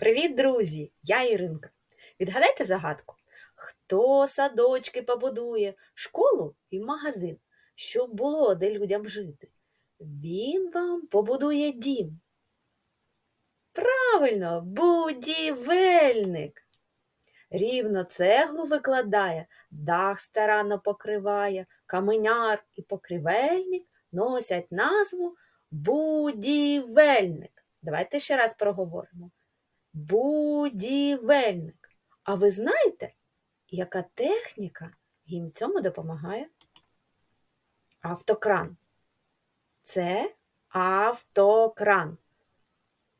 Привіт, друзі! Я Іринка. Відгадайте загадку. Хто садочки побудує, школу і магазин, щоб було де людям жити? Він вам побудує дім. Правильно, будівельник. Рівно цеглу викладає, дах старанно покриває, каменяр і покривельник носять назву будівельник. Давайте ще раз проговоримо. Будівельник. А ви знаєте, яка техніка їм цьому допомагає? Автокран. Це автокран.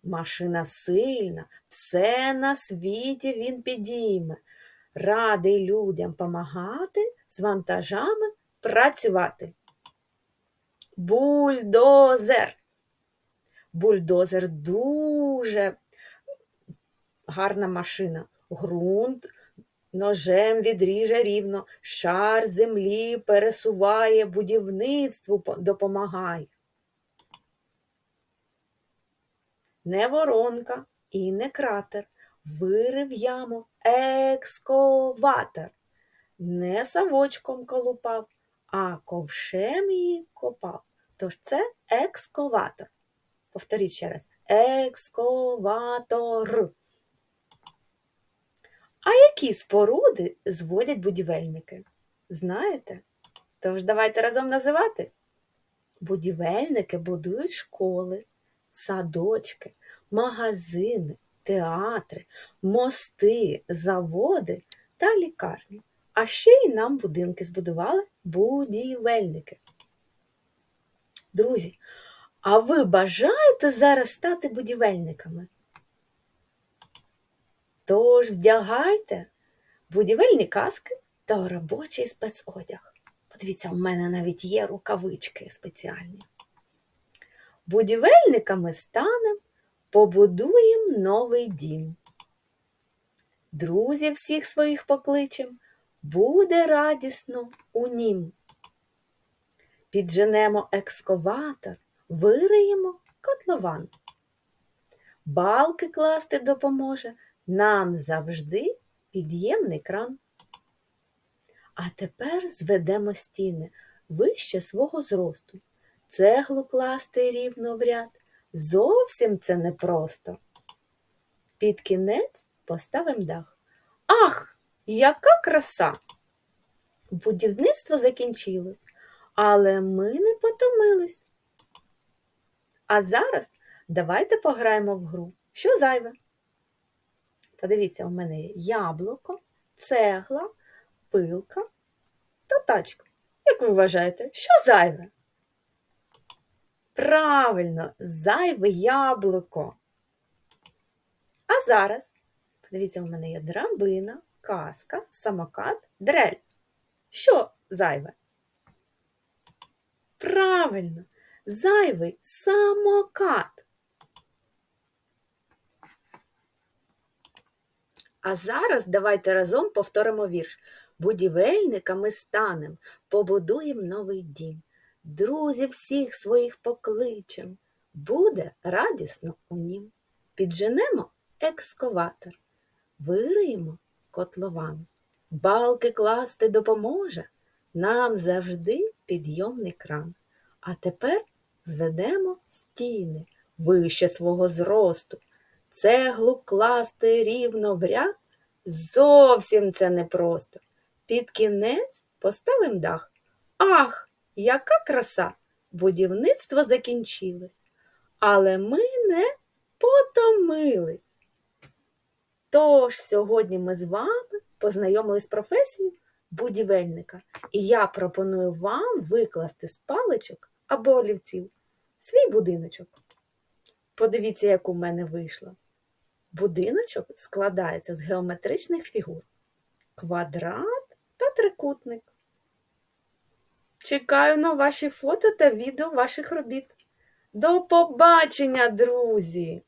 Машина сильна, все на світі він підійме. Радий людям помагати, з вантажами працювати. Бульдозер. Бульдозер дуже гарна машина. Грунт ножем відріже рівно, шар землі пересуває, будівництву допомагає. Не воронка і не кратер, вирив яму ексковатор. Не савочком колупав, а ковшем її копав. Тож це ексковатор. Повторіть ще раз. Ексковатор. А які споруди зводять будівельники? Знаєте? Тож давайте разом називати. Будівельники будують школи, садочки, магазини, театри, мости, заводи та лікарні. А ще й нам будинки збудували будівельники. Друзі, а ви бажаєте зараз стати будівельниками? Тож вдягайте будівельні каски та робочий спецодяг. Подивіться, у мене навіть є рукавички спеціальні. Будівельниками станем, побудуємо новий дім. Друзів всіх своїх покличем, буде радісно у нім. Підженемо екскаватор, вириємо котлован. Балки класти допоможе нам завжди під'ємний кран. А тепер зведемо стіни вище свого зросту. Цеглу класти рівно в ряд. Зовсім це непросто. Під кінець поставимо дах. Ах, яка краса! Будівництво закінчилось, але ми не потомились. А зараз давайте пограємо в гру. Що зайве? Подивіться, у мене є яблуко, цегла, пилка та тачка. Як ви вважаєте, що зайве? Правильно, зайве яблуко. А зараз, подивіться, у мене є драбина, каска, самокат, дрель. Що зайве? Правильно, зайвий самокат. А зараз давайте разом повторимо вірш. Будівельниками станем, побудуємо новий дім. Друзів всіх своїх покличем, буде радісно у нім. Підженемо екскаватор, вириємо котлован. Балки класти допоможе, нам завжди підйомний кран. А тепер зведемо стіни вище свого зросту. Цеглу класти рівно в ряд зовсім це непросто. Під кінець поставим дах. Ах, яка краса! Будівництво закінчилось, але ми не потомились. Тож сьогодні ми з вами познайомились з професією будівельника, і я пропоную вам викласти з паличок або олівців свій будиночок. Подивіться, як у мене вийшло. Будиночок складається з геометричних фігур: квадрат та трикутник. Чекаю на ваші фото та відео ваших робіт. До побачення, друзі!